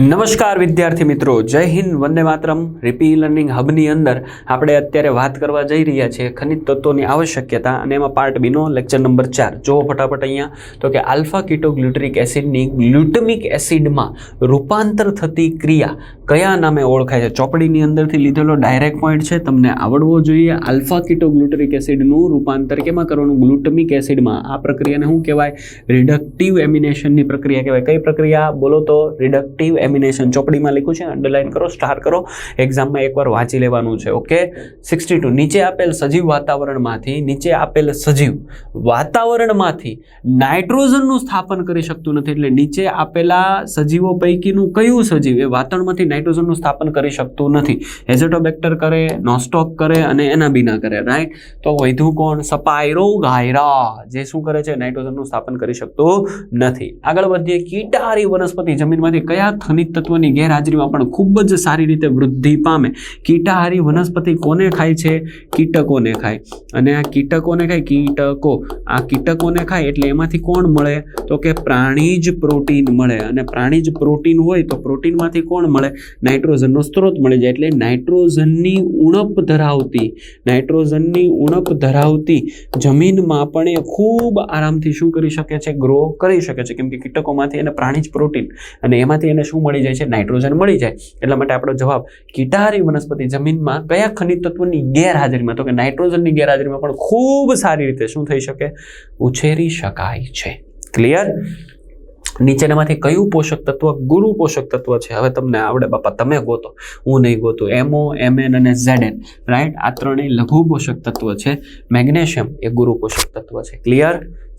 નમસ્કાર વિદ્યાર્થી મિત્રો, જય હિન્દ, વંદે માતરમ. રિપી લર્નિંગ હબની અંદર આપણે અત્યારે વાત કરવા જઈ રહ્યા છીએ ખનિજ તત્વોની આવશ્યકતા અને એમાં પાર્ટ બીનો લેક્ચર નંબર ચાર. જુઓ ફટાફટ અહીંયા. તો કે આલ્ફા કિટોગ્લુટરિક એસિડની ગ્લુટમિક એસિડમાં રૂપાંતર થતી ક્રિયા કયા નામે ઓળખાય છે? ચોપડીની અંદરથી લીધેલો ડાયરેક્ટ પોઈન્ટ છે. તમને આવડવો જોઈએ. આલ્ફા કીટોગ્લુટરિક એસિડનું રૂપાંતર કેમાં કરવાનું? ગ્લુટમિક એસિડમાં. આ પ્રક્રિયાને શું કહેવાય? રિડક્ટિવ એમિનેશનની પ્રક્રિયા કહેવાય. કઈ પ્રક્રિયા? બોલો તો રિડક્ટિવ એમિનેશન. ચોપડીમાં લખ્યું છે. અંડરલાઇન કરો સ્ટાર કરો. એક્ઝામમાં એકવાર વાંચી લેવાનું છે. ઓકે? સિક્સટી ટુ નીચે આપેલ સજીવ વાતાવરણમાંથી, નીચે આપેલ સજીવ વાતાવરણમાંથી નાઇટ્રોજનનું સ્થાપન કરી શકતું નથી. એટલે નીચે આપેલા સજીવો પૈકીનું કયું સજીવ? એ વાતાવરણમાંથી નાઇટ્રોજનનું સ્થાપન કરી શકતું નથી. એઝેટોબેક્ટર કરે, નોસ્ટોક કરે અને એના બીના કરે રાઈટ તો વૈધું કોણ? સપાયરો ગાયરા જે શું કરે છે? નાઇટ્રોજનનું સ્થાપન કરી શકતું નથી. આગળ વધીએ, કીટારી વનસ્પતિ જમીનમાંથી કયા ખનિજ તત્વની ગેરહાજરીમાં પણ ખૂબ જ સારી રીતે વૃદ્ધિ પામે? કીટાહારી વનસ્પતિ કોને ખાય છે? કીટકોને ખાય. અને આ કીટકોને ખાય, કીટકો. આ કીટકોને ખાય એટલે એમાંથી કોણ મળે? તો કે પ્રાણીજ પ્રોટીન મળે. અને પ્રાણીજ પ્રોટીન હોય તો પ્રોટીનમાંથી કોણ મળે? નાઇટ્રોજનનો સ્ત્રોત મળી જાય એટલે નાઇટ્રોજનની ઉણપ ધરાવતી, નાઇટ્રોજનની ઉણપ ધરાવતી જમીનમાં પણ એ ખૂબ આરામથી શું કરી શકે છે? ગ્રો કરી શકે છે. કેમ કે કીટકોમાંથી એને પ્રાણી જ પ્રોટીન અને એમાંથી એને શું મળી જાય છે? નાઇટ્રોજન મળી જાય. એટલા માટે આપણો જવાબ કીટાહારી વનસ્પતિ જમીનમાં કયા ખનિજ તત્વની ગેરહાજરીમાં, તો કે નાઇટ્રોજનની ગેરહાજરીમાં પણ ખૂબ સારી રીતે શું થઈ શકે? ઉછેરી શકાય છે. ક્લિયર નીચેનામાંથી કયું પોષક તત્વ? ગુરુ પોષક તત્વ છે. હવે તમને આવડે બાપા, તમે ગોતો હું નહીં ગોતું એમઓ એમએન અને ઝેડએન રાઈટ આ ત્રણેય લઘુ પોષક તત્વ છે. મેગ્નેશિયમ એ ગુરુ પોષક તત્વ છે. Clear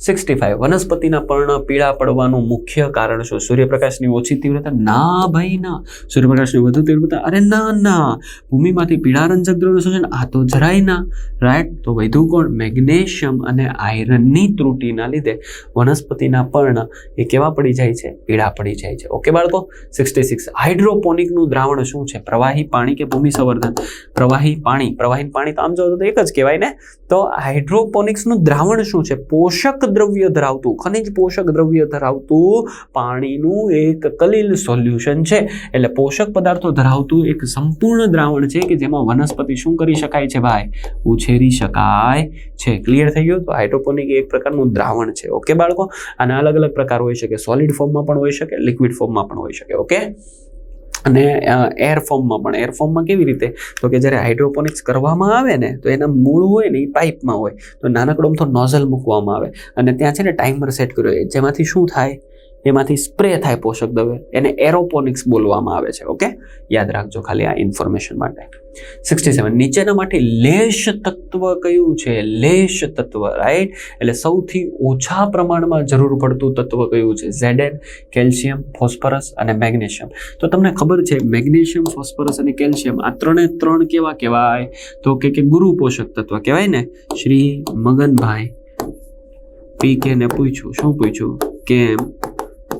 sixty five. વનસ્પતિના પર્ણ પીળા પડવાનું મુખ્ય કારણ શું? સૂર્યપ્રકાશની ઓછી તીવ્રતા? ના ભાઈ, ના. સૂર્યપ્રકાશની વધુ તીવ્રતા? અરે, ના ના. ભૂમિમાંથી પીળા રંજક દ્રવ્યનું શોષણ આ તો જરાય ના. રાઈટ તો વધુ કોણ? મેગ્નેશિયમ અને આયરનની ત્રુટિના લીધે વનસ્પતિના પર્ણ એ કેવા પડી જાય છે? પીળા પડી જાય છે. ઓકે, બાળકો? Sixty six. હાઇડ્રોપોનિકનું દ્રાવણ શું છે? પ્રવાહી પાણી કે ભૂમિ સંવર્ધન પ્રવાહી પાણી. પ્રવાહી પાણી તો આમ જો તો એક જ કહેવાય ને? તો હાઇડ્રોપોનિક્સનું દ્રાવણ શું છે? પોષક દ્રવ્ય ધરાવતું, ખનિજ પોષક દ્રવ્ય ધરાવતું પાણીનું એક કલીલ સોલ્યુશન છે. એટલે પોષક પદાર્થો ધરાવતું એક સંપૂર્ણ દ્રાવણ છે કે જેમાં વનસ્પતિ શું કરી શકાય છે ભાઈ? ઉછેરી શકાય છે. ક્લિયર થઈ ગયું? તો હાઇડ્રોપોનિક એક પ્રકારનું દ્રાવણ છે. ઓકે બાળકો? આના અલગ અલગ પ્રકાર હોઈ શકે. સોલિડ ફોર્મમાં પણ હોઈ શકે લિક્વિડ ફોર્મમાં પણ હોઈ શકે. ઓકે અને એર ફોર્મમાં પણ. એર ફોર્મમાં કેવી રીતે? તો કે જ્યારે હાઇડ્રોપોનિક્સ કરવામાં આવે ને, તો એના મૂળ હોય ને, એ પાઇપમાં હોય. તો નાનકડો અમથો નોઝલ મૂકવામાં આવે. અને ત્યાં છે ને ટાઈમર સેટ કર્યો. હોય જેમાંથી શું થાય? એમાંથી સ્પ્રે થાય પોષક દ્રવ્ય. એને એરોપોનિક્સ બોલવામાં આવે છે ઓકે યાદ રાખજો ખાલી આ ઇન્ફોર્મેશન માટે. સિક્સટી સેવન નીચેનામાંથી લેશ તત્વ કયું છે? લેશ તત્વ રાઈટ એટલે સૌથી ઓછા પ્રમાણમાં જરૂર પડતું તત્વ કયું છે? ઝેડેન કેલ્શિયમ, ફોસ્ફરસ અને મેગ્નેશિયમ. તો તમને ખબર છે, મેગ્નેશિયમ, ફોસ્ફરસ અને કેલ્શિયમ આ ત્રણે ત્રણ કેવા કહેવાય? તો કે કે ગુરુ પોષક તત્વ કહેવાય ને? શ્રી મગનભાઈ પી કે ને પૂછ્યું. શું પૂછ્યું? કેમ?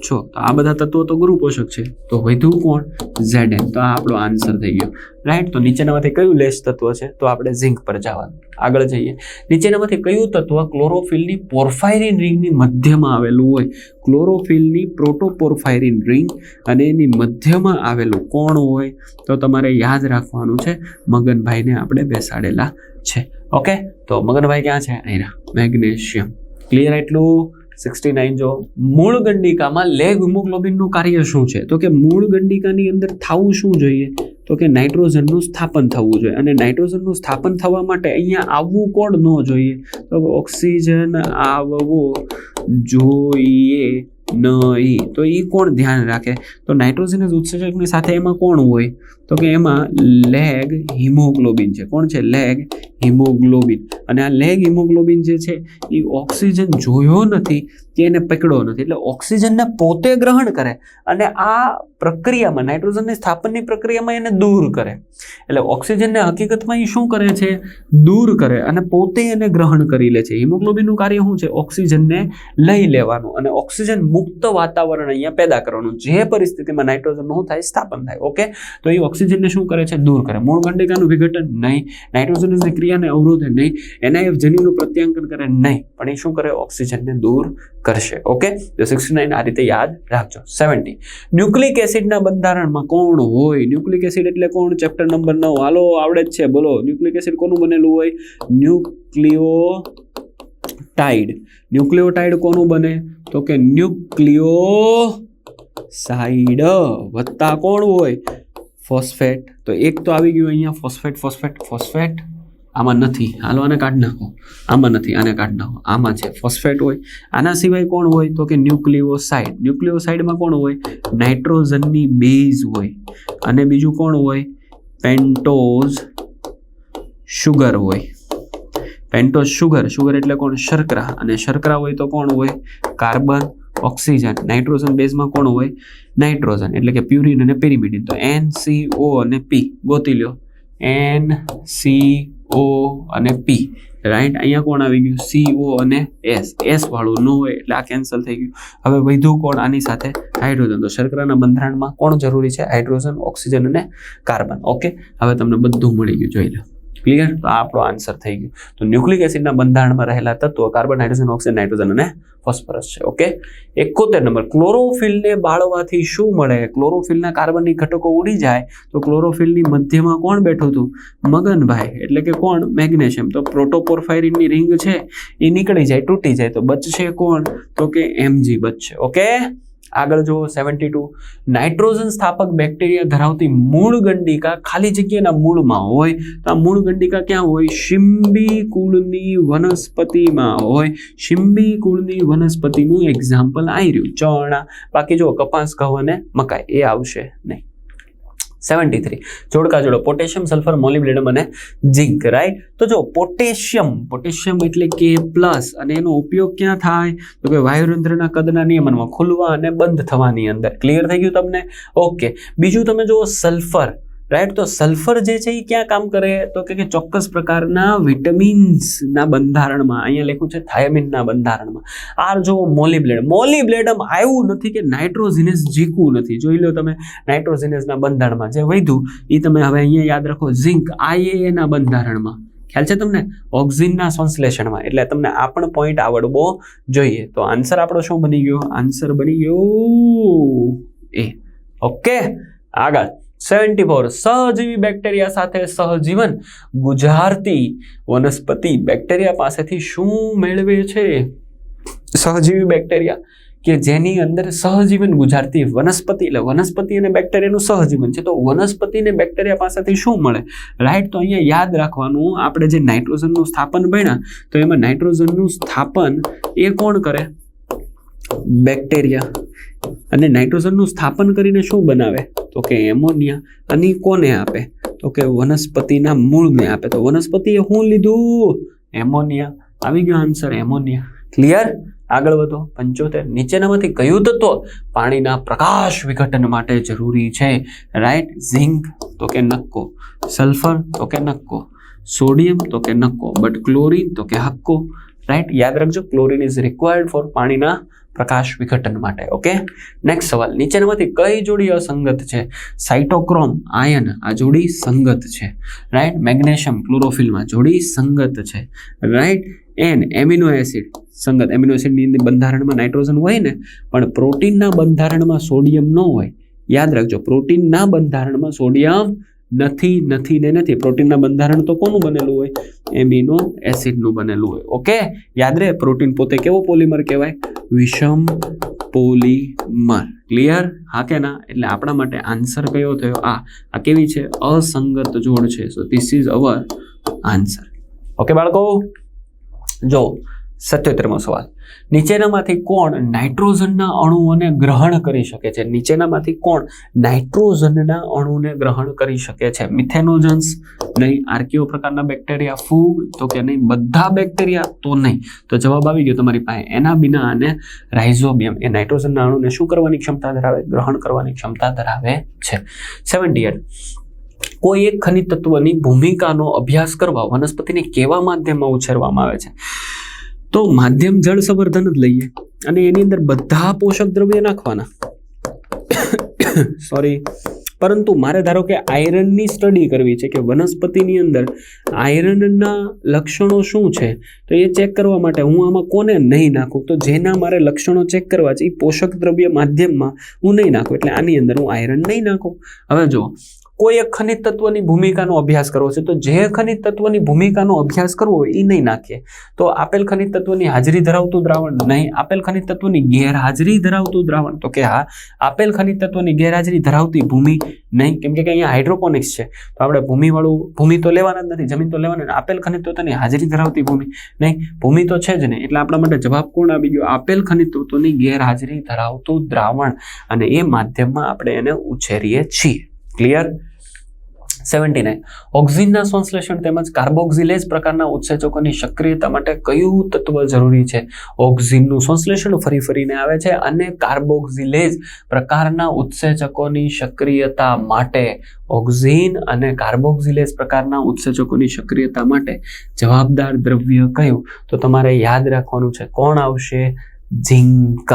છો? તો આ બધા તત્વો તો ગુરુ પોષક છે. તો વધુ કોણ? ઝેડએન તો આ આપણો આન્સર થઈ ગયો. રાઈટ? તો નીચેનામાંથી કયું લેસ તત્વ છે? તો આપણે ઝિંક પર જવાનું. આગળ જઈએ. નીચેનામાંથી કયું તત્વ ક્લોરોફિલની પોર્ફાયરિન રિંગની મધ્યમાં આવેલું હોય? ક્લોરોફિલની પ્રોટોપોર્ફાયરિન રિંગ અને એની મધ્યમાં આવેલું કોણ હોય? તો તમારે યાદ રાખવાનું છે, મગનભાઈને આપણે બેસાડેલા છે. ઓકે? તો મગનભાઈ ક્યાં છે? અહીંયા. મેગ્નેશિયમ. ક્લિયર એટલું સિક્સટી નાઇન જો મૂળ ગંડિકામાં લેગ હિમોગ્લોબિનનું કાર્ય શું છે? તો કે મૂળ ગંડિકાની અંદર થવું શું જોઈએ? તો કે નાઇટ્રોજનનું સ્થાપન થવું જોઈએ. અને નાઇટ્રોજનનું સ્થાપન થવા માટે અહીંયા આવવું કોણ ન જોઈએ? તો ઓક્સિજન આવવો જોઈએ નહીં. તો એ કોણ ધ્યાન રાખે? તો નાઇટ્રોજનસ ઉત્સર્જકની સાથે એમાં કોણ હોય? તો કે એમાં લેગ હિમોગ્લોબિન છે. કોણ છે? Leg haemoglobin. અને આ લેગ હિમોગ્લોબિન જે છે, એ ઓક્સિજન જોયો નથી, કે એને પકડ્યો નથી. એટલે ઓક્સિજનને પોતે ગ્રહણ કરે અને આ પ્રક્રિયામાં, નાઇટ્રોજનની સ્થાપનની પ્રક્રિયામાં એને દૂર કરે. એટલે ઓક્સિજનને હકીકતમાં એ શું કરે છે? દૂર કરે અને પોતે એને ગ્રહણ કરી લે છે. હિમોગ્લોબિનનું કાર્ય શું છે? ઓક્સિજનને લઈ લેવાનું અને ઓક્સિજન મુક્ત વાતાવરણ અહીંયા પેદા કરવાનું. જે પરિસ્થિતિમાં નાઇટ્રોજનનું શું થાય સ્થાપન થાય. ઓકે? તો એ ઓક્સિજન ઓક્સિજનને શું કરે છે? દૂર કરે. મૂળ ગંડિકાનું વિઘટન નહીં. નાઇટ્રોજનસની ક્રિયાને અવરોધે નહીં. એનઆઈએફ જન્યુનું પ્રત્યાંકન કરે નહીં. પણ એ શું કરે? ઓક્સિજનને દૂર કરશે. ઓકે? તો સિક્સટી નાઇન આ રીતે યાદ રાખજો. સેવન્ટી. ન્યુક્લિક એસિડના બંધારણમાં કોણ હોય? ન્યુક્લિક એસિડ એટલે કોણ? ચેપ્ટર નંબર નવ. હાલો, આવડે જ છે. બોલો, ન્યુક્લિક એસિડ કોનું બનેલું હોય? ન્યુક્લિયો ટાઇડ ન્યુક્લિયોટાઇડ કોનું બને? તો કે ન્યુક્લિયો સાઇડ વત્તા કોણ હોય? ફોસ્ફેટ. તો એક તો આવી ગયું અહીંયા ફોસ્ફેટ ફોસ્ફેટ ફોસ્ફેટ. આમાં નથી. હાલો, આને કાઢી નાખો. આમાં નથી, આને કાઢી નાખો. આમાં છે ફોસ્ફેટ હોય. આના સિવાય કોણ હોય? તો કે ન્યુક્લિયોસાઇડ ન્યુક્લિયોસાઇડમાં કોણ હોય? નાઇટ્રોજનની બેઝ હોય. અને બીજું કોણ હોય? પેન્ટોઝ શુગર હોય. Pentose sugar. શુગર એટલે કોણ? શર્કરા. અને શર્કરા હોય તો કોણ હોય? Carbon oxygen. નાઇટ્રોજન બેઝમાં કોણ હોય? નાઇટ્રોજન, એટલે કે પ્યુરિન અને પેરિમિડિન. તો એન સી ઓ અને પી, ગોતી લ્યો. એન સી ઓ અને પી. રાઈટ, અહીંયા કોણ આવી ગયું? સી ઓ અને એસ. એસ વાળું ન હોય એટલે આ કેન્સલ થઈ ગયું. હવે વધ્યું કોણ આની સાથે? હાઇડ્રોજન. તો શર્કરાના બંધારણમાં કોણ જરૂરી છે? હાઇડ્રોજન, ઓક્સિજન અને કાર્બન. ઓકે? હવે તમને બધું મળી ગયું. જોઈ લો. ક્લિયર તો આ આપણો આન્સર થઈ ગયો. તો ન્યુક્લિક એસિડના બંધારણમાં રહેલા તત્વો કાર્બન હાઇડ્રોજન ઓક્સિજન નાઇટ્રોજન અને ફોસ્ફરસ છે. ઓકે એકોતેર નંબર. ક્લોરોફિલને બાળવાથી શું મળે? ક્લોરોફિલના કાર્બનની ઘટકો ઉડી જાય તો ક્લોરોફિલની મધ્યમાં કોણ બેઠું હતું? મગનભાઈ. એટલે કે કોણ? મેગ્નેશિયમ. તો પ્રોટોપોરફાયરિનની રિંગ છે, એ નીકળી જાય, તૂટી જાય. તો બચશે કોણ? તો કે એમજી બચશે. ઓકે આગળ જુઓ સેવન્ટી ટુ નાઇટ્રોજન સ્થાપક બેક્ટેરિયા ધરાવતી મૂળ ગંડિકા ખાલી જગ્યાના મૂળમાં હોય તો આ મૂળ ગંડિકા ક્યાં હોય? શિંબી કુળની વનસ્પતિમાં હોય. શિંબી કુળની વનસ્પતિનું એક્ઝામ્પલ આવી રહ્યું. ચણા. બાકી જો કપાસ, ઘઉં અને મકાઈ. એ આવશે નહીં. સેવન્ટી થ્રી જોડકા જોડો પોટેશિયમ સલ્ફર મોલિબ્લેડમ અને ઝીંક રાઈટ તો જો પોટેશિયમ પોટેશિયમ એટલે કે પ્લસ અને એનો ઉપયોગ ક્યાં થાય? તો કે વાયુરંધ્રના કદના નિયમનમાં ખુલવા અને બંધ થવાની અંદર. ક્લિયર થઈ ગયું તમને? ઓકે બીજું તમે જુઓ સલ્ફર રાઈટ તો સલ્ફર જે છે એ ક્યાં કામ કરે? તો કે ચોક્કસ પ્રકારના વિટામિન્સના બંધારણમાં, અહીંયા લખ્યું છે થાયમિનના બંધારણમાં. આર જો મોલીબ્લેડ મોલિબ્લેડમ આવ્યું નથી કે નાઇટ્રોઝિનસ જીકવું નથી. જોઈ લો તમે નાઇટ્રોઝિનસના બંધારણમાં જે વધ્યું એ તમે હવે અહીંયા યાદ રાખો, ઝિંક આઈએના બંધારણમાં. ખ્યાલ છે તમને? ઓક્સિજનના સંશ્લેષણમાં. એટલે તમને આ પણ પોઈન્ટ આવડવો જોઈએ. તો આન્સર આપણો શું બની ગયો? આન્સર બની ગયો એ. ઓકે આગળ. સેવન્ટી ફોર સહજીવી બેક્ટેરિયા સાથે સહજીવન. ગુજારતી વનસ્પતિ બેક્ટેરિયા પાસેથી શું મેળવે છે? સહજીવી બેક્ટેરિયા કે જેની અંદર સહજીવન ગુજારતી વનસ્પતિ એટલે વનસ્પતિ અને બેક્ટેરિયાનું સહજીવન છે. તો વનસ્પતિને બેક્ટેરિયા પાસેથી શું મળે? રાઈટ તો અહીંયા યાદ રાખવાનું, આપણે જે નાઇટ્રોજનનું સ્થાપન ભણ્યા, તો એમાં નાઇટ્રોજનનું સ્થાપન એ કોણ કરે? બેક્ટેરિયા અને નાઇટ્રોજનનું સ્થાપન કરીને શું બનાવે? તો કે એમોનિયા અને કોને આપે? તો કે વનસ્પતિના મૂળને આપે. તો વનસ્પતિએ શું લીધું? એમોનિયા. આવી ગયો આન્સર, એમોનિયા. ક્લિયર આગળ વધો. પંચોતેર. નીચેનામાંથી કયું તત્વ પાણીના પ્રકાશ વિઘટન માટે જરૂરી છે? રાઈટ ઝિંક તો કે નક્કો. સલ્ફર તો કે નક્કો. સોડિયમ તો કે નક્કો. બટ ક્લોરીન તો કે હક્કો. રાઈટ યાદ રાખજો ક્લોરીન ઇઝ રિક્વાયર્ડ ફોર પાણીના પ્રકાશ વિઘટન માટે ઓકે નેક્સ્ટ સવાલ, નીચેનામાંથી કઈ જોડી અસંગત છે? સાઇટોક્રોમ આયન આ જોડી સંગત છે. રાઈટ મેગ્નેશિયમ ક્લોરોફિલમાં જોડી સંગત છે. રાઈટ એન એમિનો એસિડ સંગત. એમિનો એસિડની બંધારણમાં નાઇટ્રોજન હોય ને, પણ પ્રોટીનના બંધારણમાં સોડિયમ ન હોય. યાદ રાખજો, પ્રોટીનના બંધારણમાં સોડિયમ નથી નથી ને નથી. પ્રોટીનના બંધારણ તો કોનું બનેલું હોય? એમિનો એસિડનું બનેલું હોય. ઓકે? યાદ રહે, પ્રોટીન પોતે કેવો પોલિમર કહેવાય? વિષમ પોલિમર. ક્લિયર હા કે ના? એટલે આપણા માટે આન્સર કયો થયો? આ આ કેવી છે? અસંગત જોડ છે. So this is our answer okay બાળકો? જો સત્યોતેરમો સવાલ નીચેનામાંથી કોણ નાઇટ્રોજનના અણુઓને ગ્રહણ કરી શકે છે? નીચેનામાંથી કોણ નાઇટ્રોજનના અણુને ગ્રહણ કરી શકે છે? મિથેનોજન્સ નહીં, આર્કિયો પ્રકારના બેક્ટેરિયા, ફૂગ, તો કે નહીં, બધા બેક્ટેરિયા તો નહીં. તો જવાબ આવી ગયો તમારી પાસે. એના બિના અને રાઇઝોબિયમ, એ નાઇટ્રોજનના અણુને શું કરવાની ક્ષમતા ધરાવે? ગ્રહણ કરવાની ક્ષમતા ધરાવે છે. સેવન્ટી એટ કોઈ એક ખનિજ તત્વની ભૂમિકાનો અભ્યાસ કરવા વનસ્પતિને કેવા માધ્યમમાં ઉછેરવામાં આવે છે? તો માધ્યમ જળ સંવર્ધન જ લઈએ. અને એની અંદર બધા પોષક દ્રવ્ય નાખવાના. સોરી પરંતુ મારે ધારો કે આયરનની સ્ટડી કરવી છે કે વનસ્પતિની અંદર આયરનના લક્ષણો શું છે, તો એ ચેક કરવા માટે હું આમાં કોને નહીં નાખું? તો જેના મારે લક્ષણો ચેક કરવા છે એ પોષક દ્રવ્ય માધ્યમમાં હું નહીં નાખું. એટલે આની અંદર હું આયરન નહીં નાખું. હવે જો કોઈ એક ખનિજ તત્વની ભૂમિકાનો અભ્યાસ કરવો છે, તો જે ખનિજ તત્વની ભૂમિકાનો અભ્યાસ કરવો એ નહીં નાખીએ તો આપેલ ખનિજ તત્વની હાજરી ધરાવતું દ્રાવણ નહીં, આપેલ ખનિજ તત્વની ગેરહાજરી ધરાવતું દ્રાવણ, તો કે હા, આપેલ ખનિજ તત્વની ગેરહાજરી ધરાવતી ભૂમિ નહીં. કેમ કે અહીંયા હાઇડ્રોપોનિક્સ છે, તો આપણે ભૂમિવાળું, ભૂમિ તો લેવાના જ નથી, જમીન તો લેવાના. આપેલ ખનિજ તત્વની હાજરી ધરાવતી ભૂમિ નહીં. ભૂમિ તો છે જ નહીં, એટલે આપણા માટે જવાબ કોણ આવી ગયો આપેલ ખનિજ તત્વોની ગેરહાજરી ધરાવતું દ્રાવણ, અને એ માધ્યમમાં આપણે એને ઉછેરીએ છીએ. ક્લિયર સેવન્ટી નાઇન ઓક્સિજનના સંશ્લેષણ તેમજ કાર્બોક્સિલેજ પ્રકારના ઉત્સેચકોની સક્રિયતા માટે કયું તત્વ જરૂરી છે? ઓક્સિજનનું સંશ્લેષણ ફરી ફરીને આવે છે અને કાર્બોક્સિલેજ પ્રકારના ઉત્સેચકોની સક્રિયતા માટે. ઓક્સિજન અને કાર્બોક્સિલેજ પ્રકારના ઉત્સેચકોની સક્રિયતા માટે જવાબદાર દ્રવ્ય કયું? તો તમારે યાદ રાખવાનું છે કોણ આવશે? ઝિંક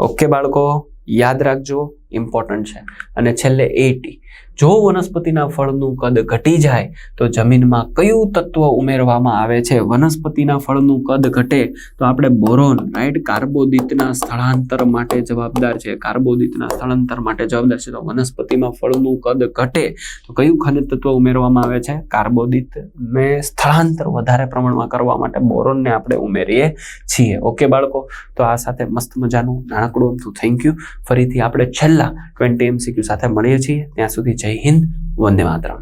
ઓકે બાળકો, યાદ રાખજો ઇમ્પોર્ટન્ટ છે. અને છેલ્લે એટી જો વનસ્પતિના ફળનું કદ ઘટી જાય, તો જમીનમાં કયું તત્વ ઉમેરવામાં આવે છે? વનસ્પતિના ફળનું કદ ઘટે, તો આપણે બોરોન રાઈટ કાર્બોદિતના સ્થળાંતર માટે જવાબદાર છે. કાર્બોદિતના સ્થળાંતર માટે જવાબદાર છે. તો વનસ્પતિમાં ફળનું કદ ઘટે, તો કયું ખનિજ તત્વ ઉમેરવામાં આવે છે? કાર્બોદિત ને સ્થળાંતર વધારે પ્રમાણમાં કરવા માટે બોરોનને આપણે ઉમેરીએ છીએ. ઓકે બાળકો? તો આ સાથે મસ્ત મજાનું નાનકડું થેન્ક યુ ફરીથી આપણે છેલ્લા ટ્વેન્ટી એમસીક્યુ સાથે મળીએ છીએ. ત્યાં સુધી જય હિન્દ વંદે માતરમ